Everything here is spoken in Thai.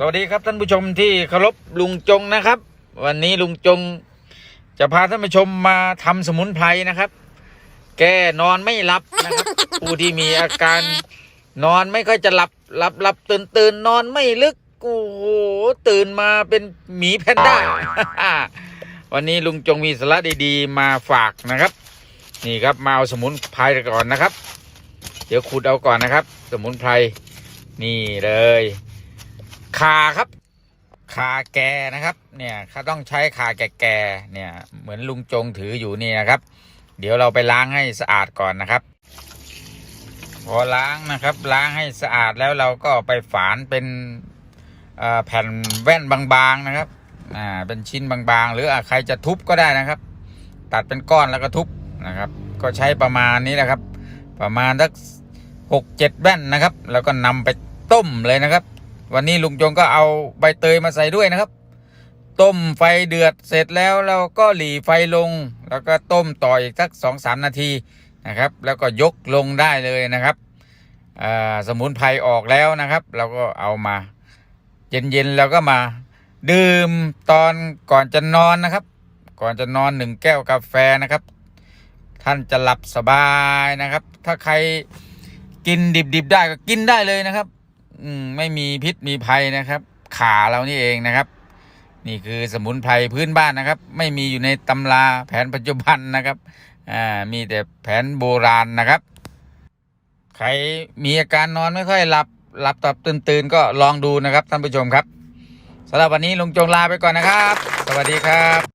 สวัสดีครับท่านผู้ชมที่เคารพลุงจงนะครับ วันนี้ลุงจง จะพาท่านผู้ชมมาทำสมุนไพรนะครับ แก้นอนไม่หลับนะครับ ผู้ที่มีอาการนอนไม่ค่อยจะหลับหลับหลับตื่นตื่นนอนไม่ลึกโอ้โหตื่นมาเป็นหมีแพนด้าวันนี้ลุงจงมีสาระดีๆ มาฝากนะครับ นี่ครับมาเอาสมุนไพรก่อนนะครับ เดี๋ยวขุดเอาก่อนนะครับ สมุนไพรนี่เลย ขาครับขาแกนะครับ เนี่ยเขาต้องใช้ขาแก่ ๆ เนี่ย เหมือนลุงจงถืออยู่นี่นะครับ เดี๋ยวเราไปล้างให้สะอาดก่อนนะครับ พอล้างนะครับ ล้างให้สะอาดแล้วเราก็ไปฝานเป็นแผ่นแว่นบางๆนะครับ อ่า เป็นชิ้นบางๆ หรือใครจะทุบก็ได้นะครับ ตัดเป็นก้อนแล้วก็ทุบนะครับ ก็ใช้ประมาณนี้แหละครับ ประมาณสักหกเจ็ดแว่นนะครับ แล้วก็นำไปต้มเลยนะครับ วันนี้ลุงจงก็เอาใบเตยมาใส่ด้วยนะครับ ต้มไฟเดือดเสร็จแล้วเราก็หลีไฟลง แล้วก็ต้มต่ออีกสักสองสามนาทีนะครับ แล้วก็ยกลงได้เลยนะครับสมุนไพรออกแล้วนะครับ เราก็เอามา เย็นๆแล้วก็มา ดื่มตอนก่อนจะนอนนะครับ ก่อนจะนอนหนึ่งแก้วกาแฟนะครับ ท่านจะหลับสบายนะครับ ถ้าใครกินดิบๆได้ก็กินได้เลยนะครับ อืมไม่มีพิษมีภัยนะครับ ขาเรานี่เองนะครับ นี่คือสมุนไพรพื้นบ้านนะครับ ไม่มีอยู่ในตำราแผนปัจจุบันนะครับอ่ามีแต่แผนโบราณนะครับ ใครมีอาการนอนไม่ค่อยหลับหลับตับตื่นตื่นก็ลองดูนะครับท่านผู้ชมครับสำหรับวันนี้ลุงจงลาไปก่อนนะครับ สวัสดีครับ